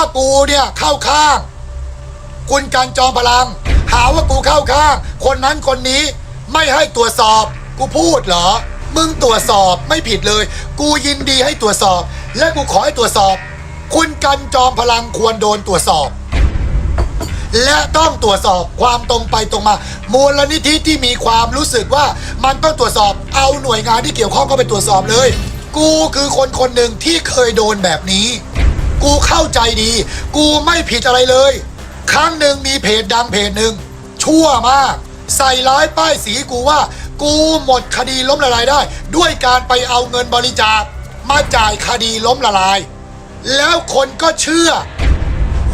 ว่ากูเนี่ยเข้าข้าง คุณกันจอมพลัง หาว่ากูเข้าข้าง คนนั้นคนนี้ไม่ให้ตรวจสอบ กูพูดเหรอ มึงตรวจสอบไม่ผิดเลย กูยินดีให้ตรวจสอบ และกูขอให้ตรวจสอบ คุณกันจอมพลังควรโดนตรวจสอบ และต้องตรวจสอบความตรงไปตรงมา มูลนิธิที่มีความรู้สึกว่ามันต้องตรวจสอบ เอาหน่วยงานที่เกี่ยวข้องก็ไปตรวจสอบเลย กูคือคนคนหนึ่งที่เคยโดนแบบนี้ กูเข้าใจดี กูไม่ผิดอะไรเลย ครั้งหนึ่งมีเพจดังเพจหนึ่งชั่วมาก ใส่ร้ายป้ายสีกูว่า กูหมดคดีล้มละลายได้ ด้วยการไปเอาเงินบริจาคมาจ่ายคดีล้มละลาย แล้วคนก็เชื่อ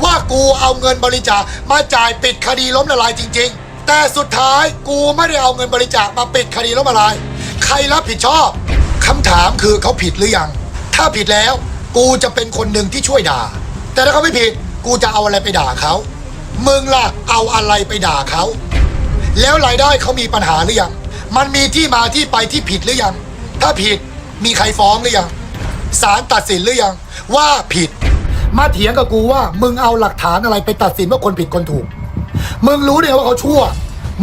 ว่ากูเอาเงินบริจาคมาจ่ายปิดคดีล้มละลายจริง ๆ แต่สุดท้ายกูไม่ได้เอาเงินบริจาคมาปิดคดีล้มละลาย ใครรับผิดชอบคำถามคือเขาผิดหรือยัง ถ้าผิดแล้ว กูจะเป็นคนหนึ่งที่ช่วยด่า แต่ถ้าเขาไม่ผิดกูจะเอาอะไรไปด่าเขา มึงล่ะเอาอะไรไปด่าเขา แล้วรายได้เขามีปัญหาหรือยัง มันมีที่มาที่ไปที่ผิดหรือยัง ถ้าผิดมีใครฟ้องหรือยังศาลตัดสินหรือยัง ว่าผิด มาเถียงกับกูว่า มึงเอาหลักฐานอะไรไปตัดสินว่าคนผิดคนถูก มึงรู้เนี่ยว่าเขาชั่ว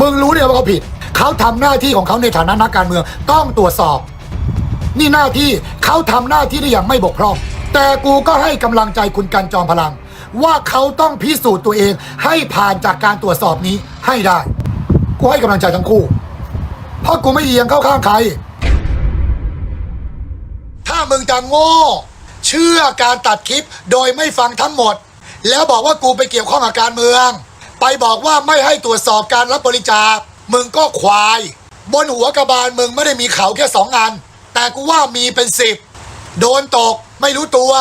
มึงรู้เนี่ยว่าเขาผิด เขาทำหน้าที่ของเขาในฐานะนักการเมือง ต้องตรวจสอบ นี่หน้าที่เขาทำหน้าที่ได้อย่างไม่บกพร่อง แต่กูก็ให้กำลังใจคุณกันจอมพลัง ว่าเขาต้องพิสูจน์ตัวเองให้ผ่านจากการตรวจสอบนี้ให้ได้ กูให้กำลังใจทั้งคู่ เพราะกูไม่เอียงเข้าข้างใคร ถ้ามึงจะโง่ เชื่อการตัดคลิปโดยไม่ฟังทั้งหมด แล้วบอกว่ากูไปเกี่ยวข้องกับการเมือง ไปบอกว่าไม่ให้ตรวจสอบการรับบริจาค มึงก็ควาย บนหัวกระบาลมึงไม่ได้มีเขาแค่สองอัน แต่กูว่ามีเป็นสิบโดนตก ไม่รู้ตัว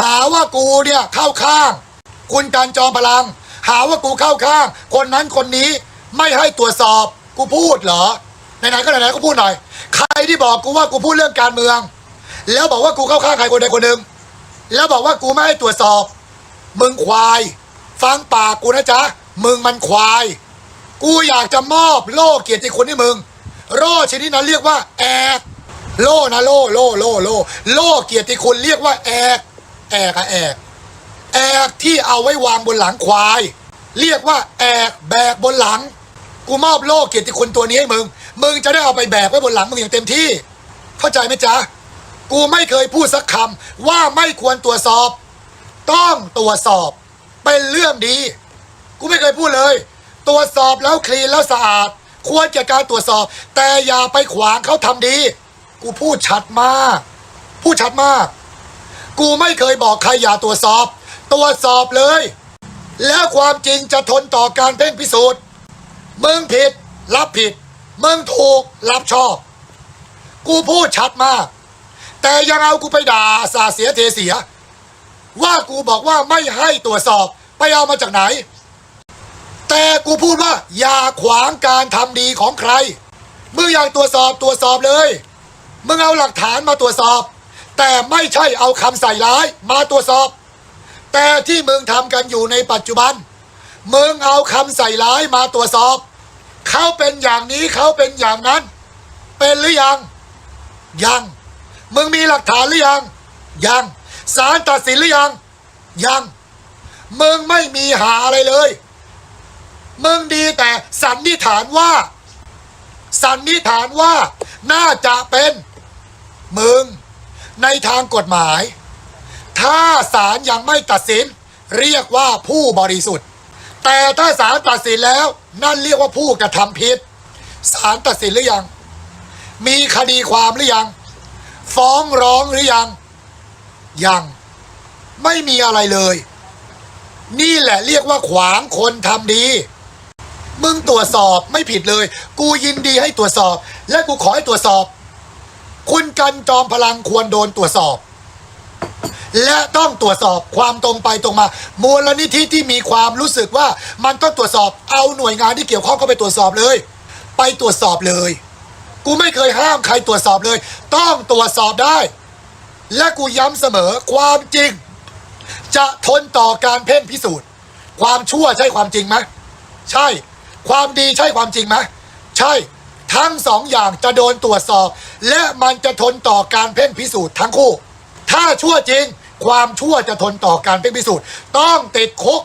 หาว่ากูเนี่ยเข้าข้าง คุณการจอมพลัง หาว่ากูเข้าข้าง คนนั้นคนนี้ไม่ให้ตรวจสอบกูพูดเหรอไหนๆก็ไหนๆก็พูดหน่อย ใครที่บอกกูว่ากูพูดเรื่องการเมือง แล้วบอกว่ากูเข้าข้างใครคนใดคนหนึ่งแล้วบอกว่ากูไม่ให้ตรวจสอบ มึงควาย ฟังปากกูนะจ๊ะมึงมันควาย กูอยากจะมอบโล่เกียรติคุณให้มึงโล่ชนิดนั้นเรียกว่าแอก โล่นะโล่โล่โล่โล่โล่เกียรติคุณเรียกว่าแอกแอกอะแอกแอกที่เอาไว้วางบนหลังควาย เรียกว่าแอกแบกบนหลัง กูมอบโล่เกียรติคุณตัวนี้ให้มึง มึงจะได้เอาไปแบกไว้บนหลังมึงอย่างเต็มที่ เข้าใจไหมจ๊ะกูไม่เคยพูดสักคำว่าไม่ควรตรวจสอบ ต้องตรวจสอบ เป็นเรื่องดี กูไม่เคยพูดเลย ตรวจสอบแล้วคลีนแล้วสะอาด ควรแก่การตรวจสอบ แต่อย่าไปขวางเขาทำดี กูพูดชัดมาก พูดชัดมาก กูไม่เคยบอกใครอย่าตรวจสอบ ตรวจสอบเลย แล้วความจริงจะทนต่อการเพ่งพิสูจน์ มึงผิด รับผิด มึงถูก รับชอบ กูพูดชัดมาก แต่ยังเอากูไปด่าสาเสียเทเสีย ว่ากูบอกว่าไม่ให้ตรวจสอบ ไปเอามาจากไหน แต่กูพูดว่าอย่าขวางการทำดีของใคร เมึงอยากตรวจสอบตรวจสอบเลย มึงเอาหลักฐานมาตรวจสอบ แต่ไม่ใช่เอาคำใส่ร้ายมาตรวจสอบ แต่ที่มึงทำกันอยู่ในปัจจุบัน มึงเอาคำใส่ร้ายมาตรวจสอบ เขาเป็นอย่างนี้เขาเป็นอย่างนั้น เป็นหรือยัง ยัง มึงมีหลักฐานหรือยัง ยังศาลตัดสินหรือยัง ยัง มึงไม่มีหาอะไรเลย มึงดีแต่สันนิษฐานว่า สันนิษฐานว่าน่าจะเป็น มึง ในทางกฎหมาย ถ้าศาลยังไม่ตัดสิน เรียกว่าผู้บริสุทธิ์ แต่ถ้าศาลตัดสินแล้ว นั่นเรียกว่าผู้กระทำผิดศาลตัดสินหรือยัง มีคดีความหรือยัง ฟ้องร้องหรือยัง ยัง ไม่มีอะไรเลย นี่แหละเรียกว่าขวางคนทำดีมึงตรวจสอบไม่ผิดเลย กูยินดีให้ตรวจสอบ และกูขอให้ตรวจสอบ คุณกันจอมพลังควรโดนตรวจสอบ และต้องตรวจสอบความตรงไปตรงมา มูลนิธิที่มีความรู้สึกว่ามันต้องตรวจสอบเอาหน่วยงานที่เกี่ยวข้องก็ไปตรวจสอบเลย ไปตรวจสอบเลย กูไม่เคยห้ามใครตรวจสอบเลย ต้องตรวจสอบได้ และกูย้ำเสมอความจริง จะทนต่อการเพ่งพิสูจน์ ความชั่วใช่ความจริงไหมใช่ ความดีใช่ความจริงไหมใช่ ทั้งสองอย่างจะโดนตรวจสอบ และมันจะทนต่อการเพ่งพิสูจน์ทั้งคู่ ถ้าชั่วจริง ความชั่วจะทนต่อการเป็นพิสูจน์ ต้องติดคุก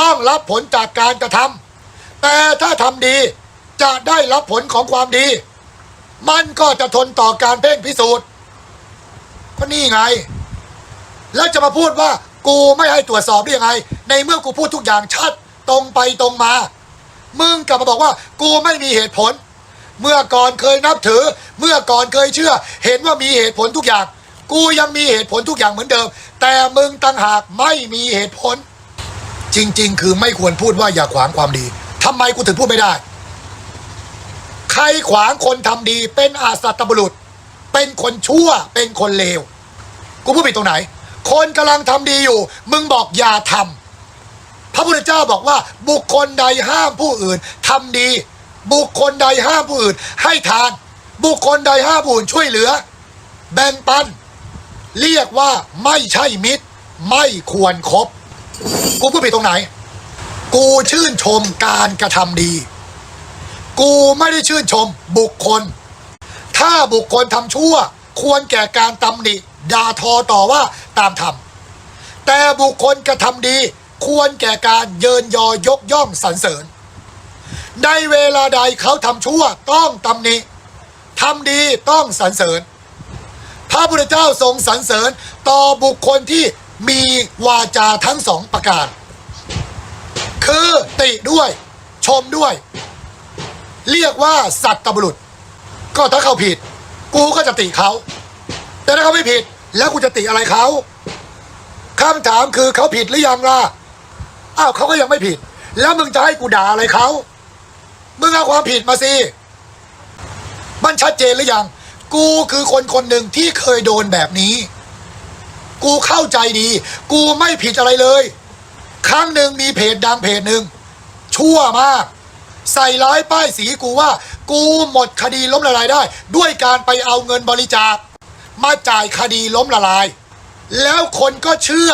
ต้องรับผลจากการกระทำแต่ถ้าทำดีจะได้รับผลของความดี มันก็จะทนต่อการเพ่งพิสูจน์ก็นี่ไง แล้วจะมาพูดว่ากูไม่ให้ตรวจสอบได้ยังไง ในเมื่อกูพูดทุกอย่างชัดตรงไปตรงมา มึงกลับมาบอกว่ากูไม่มีเหตุผล เมื่อก่อนเคยนับถือ เมื่อก่อนเคยเชื่อ เห็นว่ามีเหตุผลทุกอย่าง กูยังมีเหตุผลทุกอย่างเหมือนเดิม แต่มึงต่างหากไม่มีเหตุผล จริง ๆ คือไม่ควรพูดว่าอย่าขวางความดีทำไมกูถึงพูดไม่ได้ ใครขวางคนทำดี เป็นอาสัตบุรุษ เป็นคนชั่วเป็นคนเลว กูพูดผิดตรงไหน คนกำลังทำดีอยู่ มึงบอกอย่าทำพระพุทธเจ้าบอกว่าบุคคลใดห้ามผู้อื่นทำดี บุคคลใดห้ามผู้อื่น ให้ทาน บุคคลใดห้ามผู้อื่นช่วยเหลือ แบ่งปัน เรียกว่าไม่ใช่มิตร ไม่ควรครบกูพูดผิดตรงไหน กูชื่นชมการกระทำดี กูไม่ได้ชื่นชมบุคคล ถ้าบุคคลทำชั่ว ควรแก่การตำหนิด่าทอต่อว่าตามธรรมแต่บุคคลกระทำดี ควรแก่การเยินยอยกย่องสรรเสริญ ในเวลาใดเขาทำชั่วต้องตำหนิทำดีต้องสรรเสริญ พระพุทธเจ้าทรงสรรเสริญต่อบุคคลที่มีวาจาทั้งสองประการ คือติด้วย ชมด้วย เรียกว่าสัตตบุรุษ ก็ถ้าเขาผิด กูก็จะติเขา แต่ถ้าเขาไม่ผิดแล้วกูจะติอะไรเขาคำถามคือเขาผิดหรือยังล่ะอ้าวเขาก็ยังไม่ผิด แล้วมึงจะให้กูด่าอะไรเขา มึงเอาความผิดมาสิ มันชัดเจนหรือยัง กูคือคนคนหนึ่งที่เคยโดนแบบนี้ กูเข้าใจดี กูไม่ผิดอะไรเลย ครั้งหนึ่งมีเพจดังเพจหนึ่งชั่วมาก ใส่ร้ายป้ายสีกูว่า กูหมดคดีล้มละลายได้ ด้วยการไปเอาเงินบริจาค มาจ่ายคดีล้มละลาย แล้วคนก็เชื่อ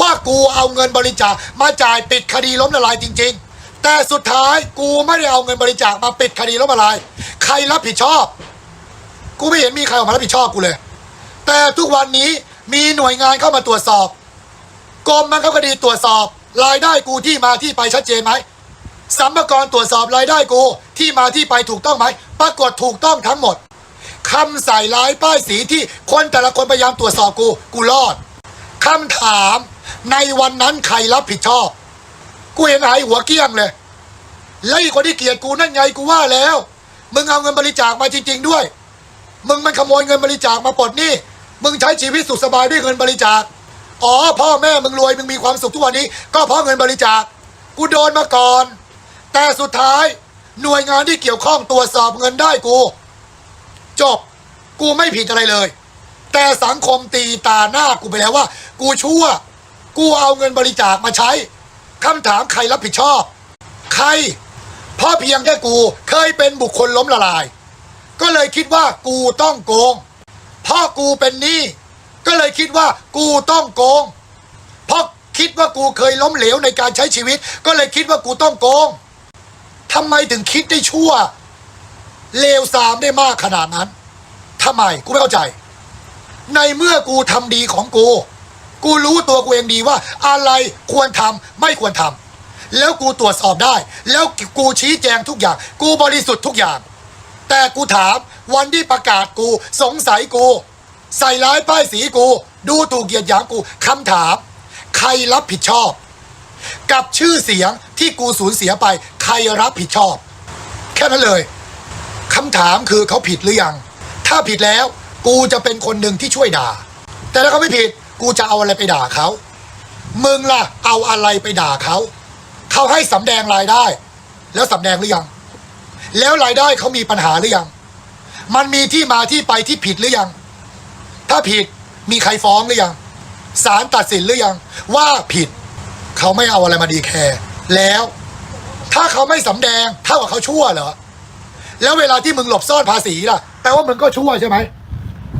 ว่ากูเอาเงินบริจาคมาจ่ายปิดคดีล้มละลายจริง ๆ แต่สุดท้ายกูไม่ได้เอาเงินบริจาคมาปิดคดีล้มละลาย ใครรับผิดชอบ กูไม่เห็นมีใครออกมารับผิดชอบกูเลย แต่ทุกวันนี้มีหน่วยงานเข้ามาตรวจสอบกรมบังคับคดีตรวจสอบ รายได้กูที่มาที่ไปชัดเจนไหมสัมภาระตรวจสอบรายได้กูที่มาที่ไปถูกต้องไหมปรากฏถูกต้องทั้งหมดคำใส่ร้ายป้ายสีที่คนแต่ละคนพยายามตรวจสอบกู กูรอดคำถามในวันนั้นใครรับผิดชอบ กูเห็นหายหัวเกี้ยงเลยแล้วอีกคนที่เกลียดกูนั่นไงกูว่าแล้ว มึงเอาเงินบริจาคมาจริง ๆ ด้วย มึงมันขโมยเงินบริจาคมาปลดหนี้มึงใช้ชีวิตสุขสบายด้วยเงินบริจาคอ๋อพ่อแม่มึงรวยมึงมีความสุขทุกวันนี้ ก็เพราะเงินบริจาคกูโดนมาก่อน แต่สุดท้ายหน่วยงานที่เกี่ยวข้องตรวจสอบเงินได้กู จบ กูไม่ผิดอะไรเลย แต่สังคมตีตาหน้ากูไปแล้วว่า กูชั่ว กูเอาเงินบริจาคมาใช้ คำถามใครรับผิดชอบ ใคร เพราะเพียงแค่กูเคยเป็นบุคคลล้มละลาย ก็เลยคิดว่ากูต้องโกง เพราะกูเป็นหนี้ก็เลยคิดว่ากูต้องโกง เพราะคิดว่ากูเคยล้มเหลวในการใช้ชีวิต ก็เลยคิดว่ากูต้องโกงทำไมถึงคิดได้ชั่วเลวทรามได้มากขนาดนั้นทำไมกูไม่เข้าใจ ในเมื่อกูทำดีของกู กูรู้ตัวกูเองดีว่า อะไรควรทำไม่ควรทำแล้วกูตรวจสอบได้ แล้วกูชี้แจงทุกอย่าง กูบริสุทธิ์ทุกอย่าง แต่กูถามวันที่ประกาศกูสงสัยกู ใส่ร้ายป้ายสีกู ดูถูกเหยียดหยามกูคำถาม ใครรับผิดชอบ กับชื่อเสียงที่กูสูญเสียไป ใครรับผิดชอบ แค่นั้นเลยคำถามคือเขาผิดหรือยัง ถ้าผิดแล้วกูจะเป็นคนหนึ่งที่ช่วยด่า แต่ถ้าเขาไม่ผิด กูจะเอาอะไรไปด่าเขา มึงล่ะ เอาอะไรไปด่าเขา เขาให้สำแดงรายได้ แล้วสำแดงหรือยัง แล้วรายได้เขามีปัญหาหรือยัง มันมีที่มาที่ไปที่ผิดหรือยัง ถ้าผิดมีใครฟ้องหรือยัง ศาลตัดสินหรือยัง ว่าผิด เขาไม่เอาอะไรมาดีแคร์แล้วถ้าเขาไม่สำแดงเท่ากับเขาชั่วเหรอ แล้วเวลาที่มึงหลบซ่อนภาษีล่ะ แปลว่ามึงก็ชั่วใช่ไหม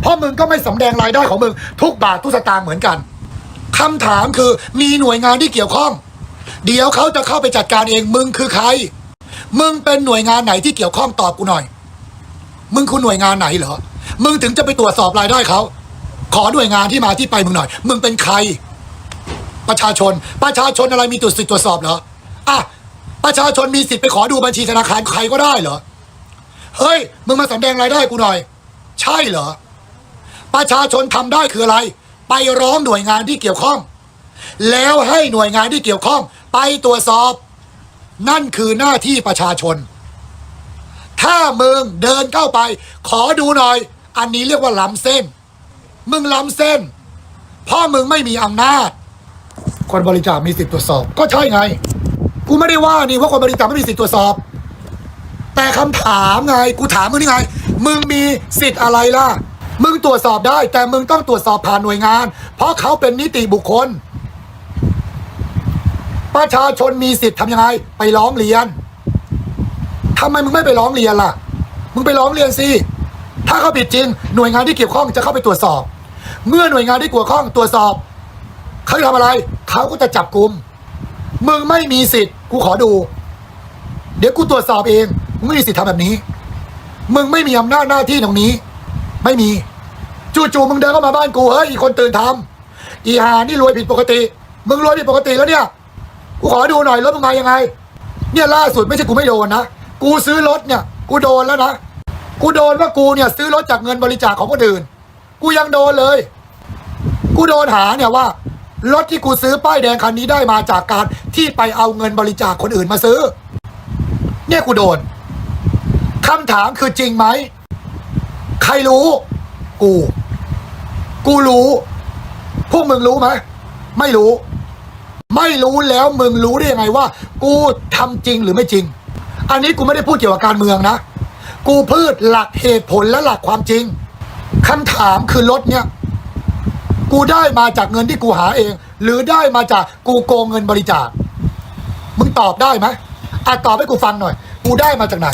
เพราะมึงก็ไม่สำแดงรายได้ของมึง ทุกบาททุกสตางค์เหมือนกันคำถามคือมีหน่วยงานที่เกี่ยวข้อง เดี๋ยวเขาจะเข้าไปจัดการเองมึงคือใคร มึงเป็นหน่วยงานไหนที่เกี่ยวข้องตอบกูหน่อย มึงคือหน่วยงานไหนเหรอมึงถึงจะไปตรวจสอบรายได้เขาขอหน่วยงานที่มาที่ไปมึงหน่อย มึงเป็นใคร ประชาชน ประชาชนอะไรมีตัวสิทธิ์ตรวจสอบเหรออะประชาชนมีสิทธิ์ไปขอดูบัญชีธนาคารใครก็ได้เหรอ เฮ้ย มึงมาสำแดงรายได้กูหน่อย ใช่เหรอ ประชาชนทำได้คืออะไร ไปร้องหน่วยงานที่เกี่ยวข้อง แล้วให้หน่วยงานที่เกี่ยวข้อง ไปตรวจสอบ นั่นคือหน้าที่ประชาชน ถ้ามึงเดินเข้าไป ขอดูหน่อย อันนี้เรียกว่าล้ำเส้น มึงล้ำเส้น เพราะมึงไม่มีอำนาจ คนบริจาคมีสิทธิตรวจสอบ ก็ใช่ไง กูไม่ได้ว่านี่ว่าคนบริจาคไม่มีสิทธิตรวจสอบ แต่คำถามไง กูถามมึงนี่ไง มึงมีสิทธิ์อะไรล่ะ มึงตรวจสอบได้ แต่มึงต้องตรวจสอบผ่านหน่วยงาน เพราะเขาเป็นนิติบุคคล ประชาชนมีสิทธิ์ทำยังไง ไปร้องเรียนทำไมมึงไม่ไปร้องเรียนล่ะ มึงไปร้องเรียนสิถ้าเขาผิดจริง หน่วยงานที่เกี่ยวข้องจะเข้าไปตรวจสอบ เมื่อหน่วยงานที่เกี่ยวข้องตรวจสอบเขาจะทำอะไร เขาก็จะจับกลุ่มมึงไม่มีสิทธิ์กูขอดู เดี๋ยวกูตรวจสอบเองมึงไม่มีสิทธิ์ทำแบบนี้ มึงไม่มีอำนาจหน้าที่ตรงนี้ ไม่มี จู่ๆมึงเดินเข้ามาบ้านกูเฮ้ยอีคนตื่นทำอีหานี่รวยผิดปกติ มึงรวยผิดปกติแล้วเนี่ย กูขอดูหน่อยรถมึงมายังไง เนี่ยล่าสุดไม่ใช่กูไม่โดนนะ กูซื้อรถเนี่ย กูโดนแล้วนะ กูโดนว่ากูเนี่ย ซื้อรถจากเงินบริจาคของคนอื่น กูยังโดนเลย กูโดนหาเนี่ยว่ารถที่กูซื้อป้ายแดงคันนี้ได้มาจากการที่ไปเอาเงินบริจาคคนอื่นมาซื้อ เนี่ยกูโดนคำถามคือจริงไหม ใครรู้ กู กูรู้ พวกมึงรู้ไหมไม่รู้ ไม่รู้แล้วมึงรู้ได้ยังไงว่า กูทำจริงหรือไม่จริง อันนี้กูไม่ได้พูดเกี่ยวกับการเมืองนะ กูพืชหลักเหตุผลและหลักความจริงคำถามคือรถเนี่ย กูได้มาจากเงินที่กูหาเอง หรือได้มาจากกูโกงเงินบริจาค มึงตอบได้ไหมอะตอบให้กูฟังหน่อย กูได้มาจากไหน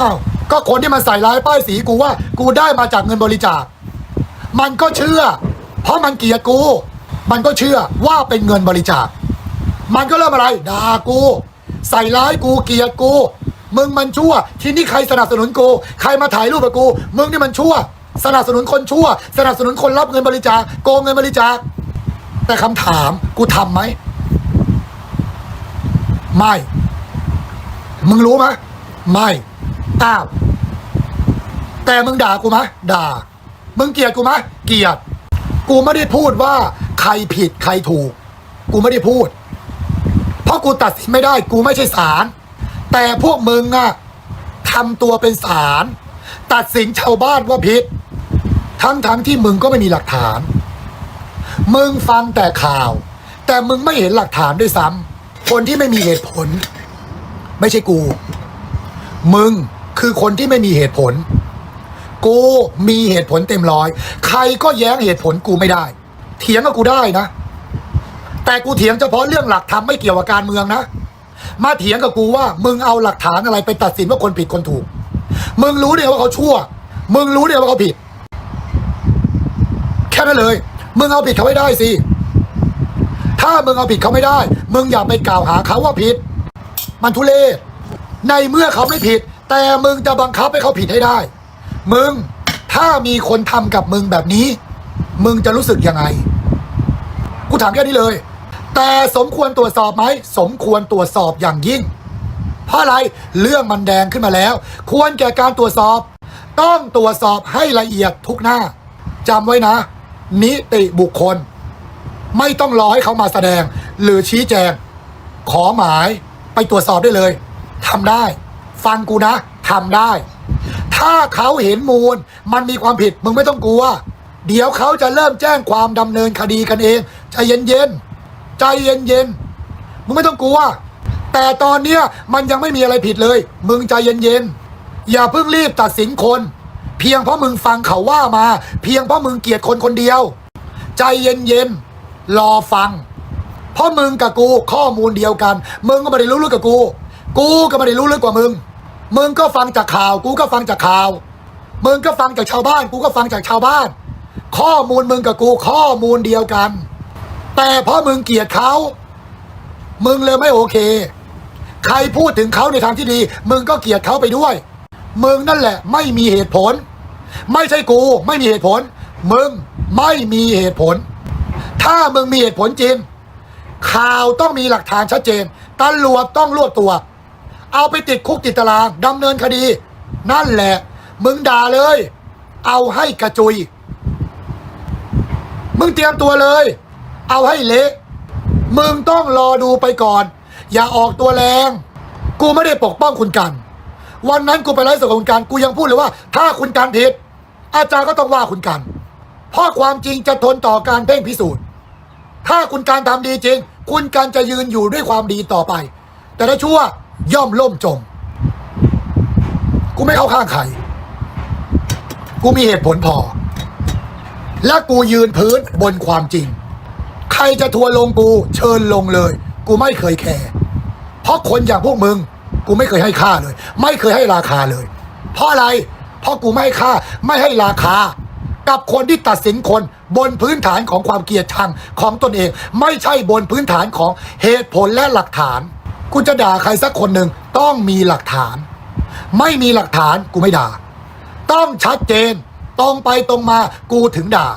อ้าว ก็คนที่มันใส่ร้ายป้ายสีกูว่า กูได้มาจากเงินบริจาค มันก็เชื่อ เพราะมันเกลียดกู มันก็เชื่อว่าเป็นเงินบริจาค มันก็เริ่มอะไรด่ากู ใส่ร้ายกูเกลียดกู มึงมันชั่ว ที่นี่ใครสนับสนุนกู ใครมาถ่ายรูปกับกู มึงนี่มันชั่ว สนับสนุนคนชั่ว สนับสนุนคนรับเงินบริจาคโกงเงินบริจาค แต่คำถามกูทำไหมไม่ มึงรู้ไหมไม่ อ้าว แต่มึงด่ากูไหมด่า มึงเกลียดกูไหมเกลียด กูไม่ได้พูดว่า ใครผิดใครถูก กูไม่ได้พูด เพราะกูตัดสินไม่ได้กูไม่ใช่ศาลแต่พวกมึงอะทำตัวเป็นศาลตัดสินชาวบ้านว่าผิด ทั้งทั้งที่มึงก็ไม่มีหลักฐาน มึงฟังแต่ข่าว แต่มึงไม่เห็นหลักฐานด้วยซ้ำคนที่ไม่มีเหตุผล ไม่ใช่กู มึง คือคนที่ไม่มีเหตุผล กูมีเหตุผลเต็มร้อย ใครก็แย้งเหตุผลกูไม่ได้ เถียงกับกูได้นะ แต่กูเถียงเฉพาะเรื่องหลักธรรมไม่เกี่ยวกับการเมืองนะ มาเถียงกับกูว่า มึงเอาหลักฐานอะไรไปตัดสินว่าคนผิดคนถูก มึงรู้เดียวว่าเขาชั่ว มึงรู้เดียวว่าเขาผิด แค่นั้นเลย มึงเอาผิดเขาไม่ได้สิ ถ้ามึงเอาผิดเขาไม่ได้ มึงอย่าไปกล่าวหาเขาว่าผิด มันทุเลศในเมื่อเขาไม่ผิด แต่มึงจะบังคับให้เขาผิดให้ได้ มึงถ้ามีคนทำกับมึงแบบนี้ มึงจะรู้สึกยังไง กูถามแค่นี้เลย แต่สมควรตรวจสอบไหม สมควรตรวจสอบอย่างยิ่ง เพราะอะไรเรื่องมันแดงขึ้นมาแล้ว ควรแก่การตรวจสอบ ต้องตรวจสอบให้ละเอียดทุกหน้าจำไว้นะ นิติบุคคล ไม่ต้องรอให้เขามาแสดง หรือชี้แจง ขอหมายไปตรวจสอบได้เลยทำได้ ฟังกูนะทำได้ ถ้าเขาเห็นมูล มันมีความผิดมึงไม่ต้องกลัว เดี๋ยวเขาจะเริ่มแจ้งความดำเนินคดีกันเอง ใจเย็นๆใจเย็นๆมึงไม่ต้องกลัว แต่ตอนเนี้ยมันยังไม่มีอะไรผิดเลย มึงใจเย็นๆอย่าเพิ่งรีบตัดสินคน เพียงเพราะมึงฟังเขาว่ามา เพียงเพราะมึงเกลียดคนคนเดียว ใจเย็นๆรอฟัง เพราะมึงกับกูข้อมูลเดียวกัน มึงก็ไม่ได้รู้ลึกกับกู กูก็ไม่ได้รู้ลึกกว่ามึง มึงก็ฟังจากข่าว กูก็ฟังจากข่าว มึงก็ฟังจากชาวบ้าน กูก็ฟังจากชาวบ้าน ข้อมูลมึงกับกูข้อมูลเดียวกัน แต่เพราะมึงเกลียดเขา มึงเลยไม่โอเค ใครพูดถึงเขาในทางที่ดี มึงก็เกลียดเขาไปด้วย มึงนั่นแหละ ไม่มีเหตุผล ไม่ใช่กู ไม่มีเหตุผล มึงไม่มีเหตุผล ถ้ามึงมีเหตุผลจริงข่าวต้องมีหลักฐานชัดเจนตำรวจต้องรวบตัว เอาไปติดคุกติดตารางดำเนินคดี นั่นแหละ มึงด่าเลย เอาให้กระจุย มึงเตรียมตัวเลย เอาให้เละมึงต้องรอดูไปก่อน อย่าออกตัวแรง กูไม่ได้ปกป้องคุณกัน วันนั้นกูไปไลฟ์สดกับคุณกัน กูยังพูดเลยว่า ถ้าคุณกันผิด อาจารย์ก็ต้องว่าคุณกัน เพราะความจริงจะทนต่อการเพ่งพิสูจน์ ถ้าคุณการทำดีจริง คุณการจะยืนอยู่ด้วยความดีต่อไป แต่ถ้าชั่ว ย่อมล่มจม กูไม่เข้าข้างใคร กูมีเหตุผลพอ และกูยืนพื้นบนความจริง ใครจะทัวร์ลงกูเชิญลงเลย กูไม่เคยแคร์เพราะคนอย่างพวกมึง กูไม่เคยให้ค่าเลย ไม่เคยให้ราคาเลย เพราะอะไร เพราะกูไม่ค่าไม่ให้ราคา กับคนที่ตัดสินคนบนพื้นฐานของความเกลียดชังของตนเอง ไม่ใช่บนพื้นฐานของเหตุผลและหลักฐาน กูจะด่าใครสักคนหนึ่งต้องมีหลักฐาน ไม่มีหลักฐานกูไม่ด่า ต้องชัดเจน ตรงไปตรงมากูถึงด่า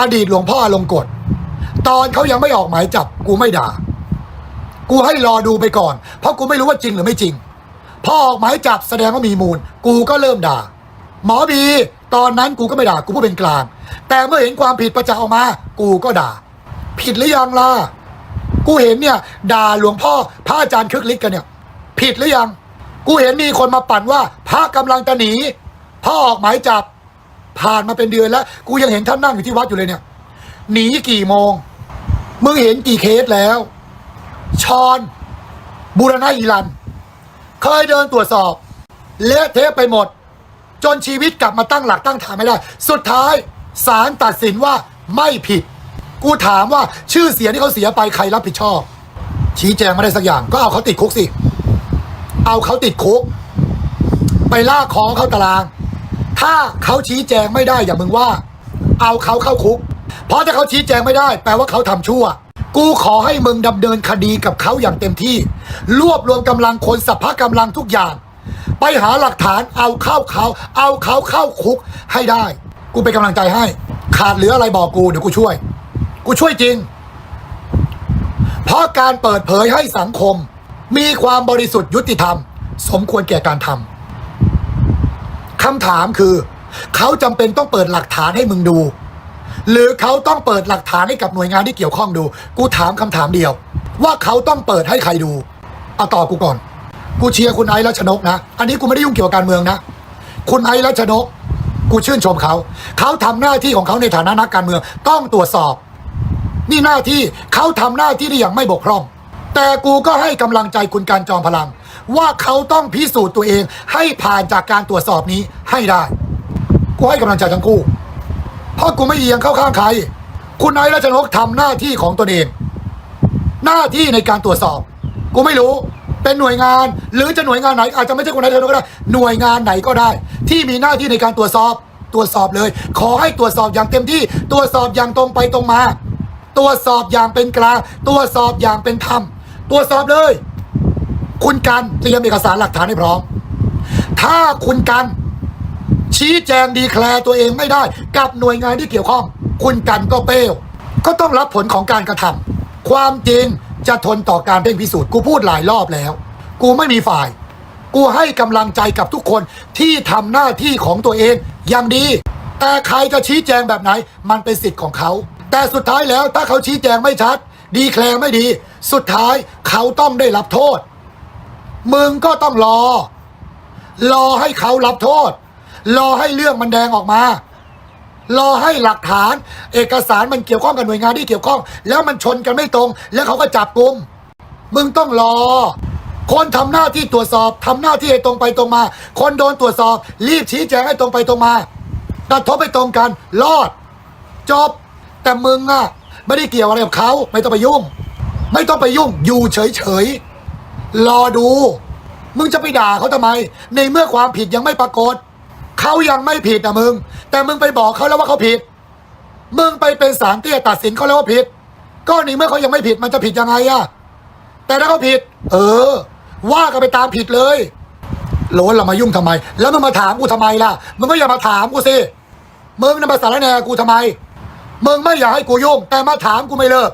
อดีตหลวงพ่อลงกฎตอนเขายังไม่ออกหมายจับ กูไม่ด่า กูให้รอดูไปก่อน เพราะกูไม่รู้ว่าจริงหรือไม่จริงพอออกหมายจับแสดงว่ามีมูล กูก็เริ่มด่า หมอบี ตอนนั้นกูก็ไม่ด่ากูพูดเป็นกลาง แต่เมื่อเห็นความผิดประจักษ์ออกมา กูก็ด่า ผิดหรือยังล่ะ กูเห็นเนี่ยด่าหลวงพ่อพระอาจารย์คึกฤทธิ์กันเนี่ย ผิดหรือยัง กูเห็นมีคนมาปั่นว่า พระกำลังจะหนีพ่อออกหมายจับ ผ่านมาเป็นเดือนแล้ว กูยังเห็นท่านนั่งอยู่ที่วัดอยู่เลยเนี่ย หนีกี่โมง มึงเห็นกี่เคสแล้ว ชอนบูรณะอีรัน เคยเดินตรวจสอบเละเทะไปหมด จนชีวิตกลับมาตั้งหลักตั้งฐานไม่ได้ สุดท้ายศาลตัดสินว่าไม่ผิด กูถามว่าชื่อเสียงที่เขาเสียไปใครรับผิดชอบ ชี้แจงไม่ได้สักอย่าง ก็เอาเขาติดคุกสิ เอาเขาติดคุก ไปล่ากคอเข้าตาราง ถ้าเขาชี้แจงไม่ได้อย่ามึงว่า เอาเขาเข้าคุก เพราะถ้าเขาชี้แจงไม่ได้ แปลว่าเขาทำชั่ว กูขอให้มึงดำเนินคดีกับเขาอย่างเต็มที่ รวบรวมกำลังคนสัพพะกำลังทุกอย่าง ไปหาหลักฐานเอาเข้าเขา เอาเขาเข้าคุกให้ได้ กูเป็นกำลังใจให้ ขาดเหลืออะไรบอกกูเดี๋ยวกูช่วย กูช่วยจริง เพราะการเปิดเผยให้สังคม มีความบริสุทธิ์ยุติธรรม สมควรแก่การทำคำถามคือ เขาจำเป็นต้องเปิดหลักฐานให้มึงดู หรือเขาต้องเปิดหลักฐานให้กับหน่วยงานที่เกี่ยวข้องดู กูถามคำถามเดียว ว่าเขาต้องเปิดให้ใครดูเอาต่อกูก่อน กูเชียร์คุณไอซ์รัชนกนะ อันนี้กูไม่ได้ยุ่งเกี่ยวกับการเมืองนะ คุณไอซ์รัชนก กูชื่นชมเขา เขาทำหน้าที่ของเขาในฐานะนักการเมือง ต้องตรวจสอบ นี่หน้าที่เขาทำหน้าที่ได้อย่างไม่บกพร่อง แต่กูก็ให้กำลังใจคุณการจอมพลัง ว่าเขาต้องพิสูจน์ตัวเองให้ผ่านจากการตรวจสอบนี้ให้ได้ กูให้กำลังใจทั้งคู่เพราะกูไม่เอียงเข้าข้างใคร คุณนายรัชนกทำหน้าที่ของตนเอง หน้าที่ในการตรวจสอบ กูไม่รู้เป็นหน่วยงาน หรือจะหน่วยงานไหน อาจจะไม่ใช่คุณนายรัชนกก็ได้หน่วยงานไหนก็ได้ ที่มีหน้าที่ในการตรวจสอบตรวจสอบเลย ขอให้ตรวจสอบอย่างเต็มที่ตรวจสอบอย่างตรงไปตรงมา ตรวจสอบอย่างเป็นกลาง ตรวจสอบอย่างเป็นธรรม ตรวจสอบเลย คุณกันเตรียมเอกสารหลักฐานให้พร้อม ถ้าคุณกัน ชี้แจงดีแคลร์ตัวเองไม่ได้ กับหน่วยงานที่เกี่ยวข้อง คุณกันก็เปรี้ยวก็ต้องรับผลของการกระทำความจริงจะทนต่อการเพ่งพิสูจน์กูพูดหลายรอบแล้ว กูไม่มีฝ่าย กูให้กำลังใจกับทุกคนที่ทำหน้าที่ของตัวเองอย่างดี แต่ใครจะชี้แจงแบบไหน มันเป็นสิทธิ์ของเขา แต่สุดท้ายแล้วถ้าเขาชี้แจงไม่ชัด ดีแคลร์ไม่ดี สุดท้ายเขาต้องได้รับโทษ มึงก็ต้องรอ รอให้เขารับโทษ รอให้เรื่องมันแดงออกมา รอให้หลักฐาน เอกสารมันเกี่ยวข้องกับหน่วยงานที่เกี่ยวข้อง แล้วมันชนกันไม่ตรง แล้วเขาก็จับกลุ่มมึงต้องรอ คนทำหน้าที่ตรวจสอบทำหน้าที่ให้ตรงไปตรงมา คนโดนตรวจสอบ รีบชี้แจงให้ตรงไปตรงมากระทบไปตรงกัน รอด จบ แต่มึงอะไม่ได้เกี่ยวอะไรกับเขาไม่ต้องไปยุ่ง ไม่ต้องไปยุ่งอยู่เฉยๆรอดู มึงจะไปด่าเขาทำไม ในเมื่อความผิดยังไม่ปรากฏเขายังไม่ผิดนะมึง แต่มึงไปบอกเขาแล้วว่าเขาผิด มึงไปเป็นสารเตี้ยตัดสินเขาแล้วว่าผิด ก็ในเมื่อเขายังไม่ผิดมันจะผิดยังไงอะแต่ถ้าเขาผิด เออ ว่ากันไปตามผิดเลยโหลนเรามายุ่งทำไม แล้วมึงมาถามกูทำไมล่ะ มึงก็อย่ามาถามกูสิ มึงนำมาสารแหนกูทำไม มึงไม่อยากให้กูยุ่ง แต่มาถามกูไม่เลิก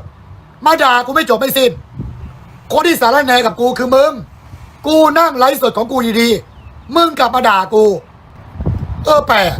มาด่ากูไม่จบไม่สิ้น คนที่สารแหนกับกูคือมึง กูนั่งไลฟ์สดของกูดีๆ มึงกลับมาด่ากู เออแปลก